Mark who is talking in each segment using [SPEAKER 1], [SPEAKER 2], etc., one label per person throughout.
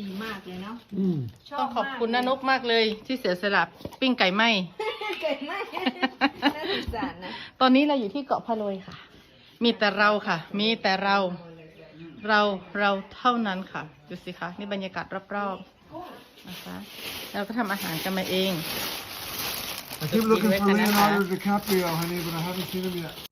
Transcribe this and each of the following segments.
[SPEAKER 1] ดีมากเลยเนาะ
[SPEAKER 2] อืม
[SPEAKER 1] ชอ
[SPEAKER 3] ต้อบงขอบคุณ
[SPEAKER 1] ม
[SPEAKER 3] นานกมากเลยที่เสียสละปิ้งไก่ไหม
[SPEAKER 1] เก่งมากน่าสงสารนะ
[SPEAKER 3] ตอนนี้เราอยู่ที่เกาะพะโลยค่ะ มีแต่เราค่ะ มีแต่เรา เรา เราเท่านั้นค่ะ ดูสิคะนี่บรรยากาศรอบๆนะคะ เราก็ทำอาหารกันมาเอง
[SPEAKER 2] I keep looking for
[SPEAKER 3] Leonardo
[SPEAKER 2] Leonardo DiCaprio, honey, but I haven't seen him yet.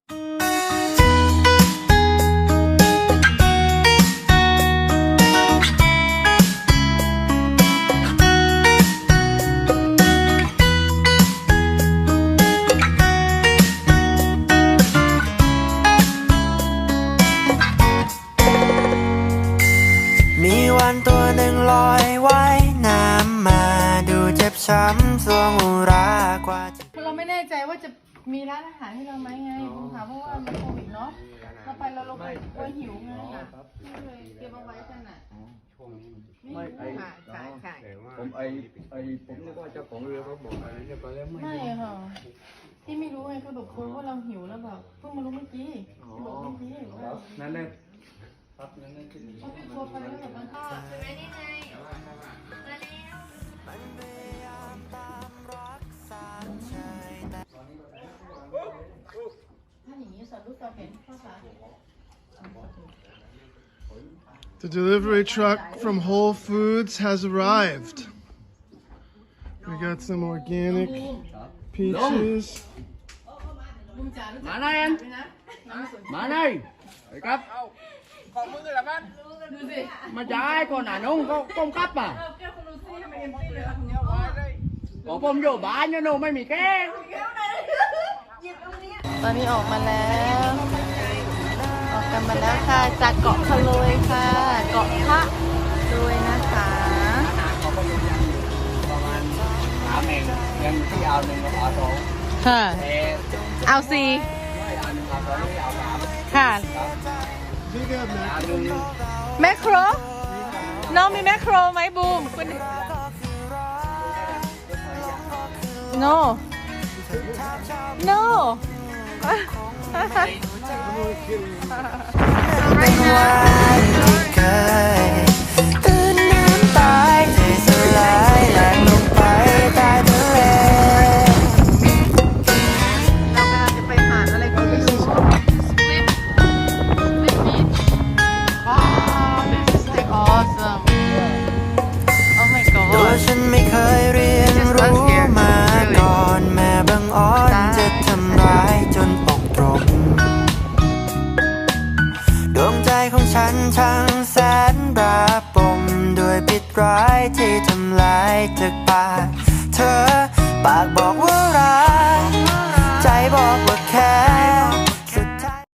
[SPEAKER 4] มีวันตัวหนึ่งลอยว่ายน้ำมาดูเจ็บช้ำสวงอุรากว่าจะ
[SPEAKER 3] เราไม่แน่ใจว่าจะมีร้านอาหารให้เราไหมไงคุณค่ะเพราะว่ามันโควิดเนาะเราไปเราเรากลัวหิวไงก็เลยเตรียมเอาไว้กันน่ะ
[SPEAKER 5] ไม่ไอ
[SPEAKER 1] ค่ะใช่ใช่
[SPEAKER 5] ผมไอไอผมนึกว่าเจ้าของเรือเขาบอกอะไรเนี่ยไปแล้วไม่
[SPEAKER 3] ไม่ค่ะที่ไม่รู้ไงคือแบบคุยว่าเราหิวแล้วแบบเพิ่งมารู้เมื่อกี้ที่บอกเมื่อกี้ว่า
[SPEAKER 5] นั่นแหละ ครับนั่นแหละที่
[SPEAKER 3] เขาเป็นครัวไปแล้วแบบมันก็ ถ้าอย่างนี้สอนลูกเราเห็นภาษา
[SPEAKER 2] The delivery truck from Whole Foods has arrived. We got some organic peaches.
[SPEAKER 3] บุญจ๋ ารู้จั
[SPEAKER 5] มากหน่อยอัน
[SPEAKER 3] ด้วยนะน้ำสน
[SPEAKER 5] มาหน่อยไอ้ครับ
[SPEAKER 3] ดูสิ
[SPEAKER 5] มาจ่ายก่อนหน่ะน้องก็ก้มกับอะ
[SPEAKER 3] แก้วคุณดูสิทำไมเอ็มตี้เลยล่ะคนเนี้ย
[SPEAKER 5] ของผมอยู่บ้านเนี่ยน้องไม่มีแก้ว
[SPEAKER 3] ตอนนี้ออกมาแล้ว ออกกันมาแล้วค่ะ จากเกาะพะโลยค่ะ เกาะพระโลยนะคะ
[SPEAKER 5] ประมาณสามเองยังที่เอาหนึ่งกับเอาสอง
[SPEAKER 3] ค่ะ
[SPEAKER 5] แต่
[SPEAKER 3] เอาซี
[SPEAKER 5] เอาหนึ่งเอาสองไม่เอาสาม
[SPEAKER 3] ค่ะ แมคโคร น้องมีแมคโครไหมบูมคุณ no no
[SPEAKER 4] แสนระปมด้วยพิษร้ายที่ทำลายจากปากเธอปากบอกว่า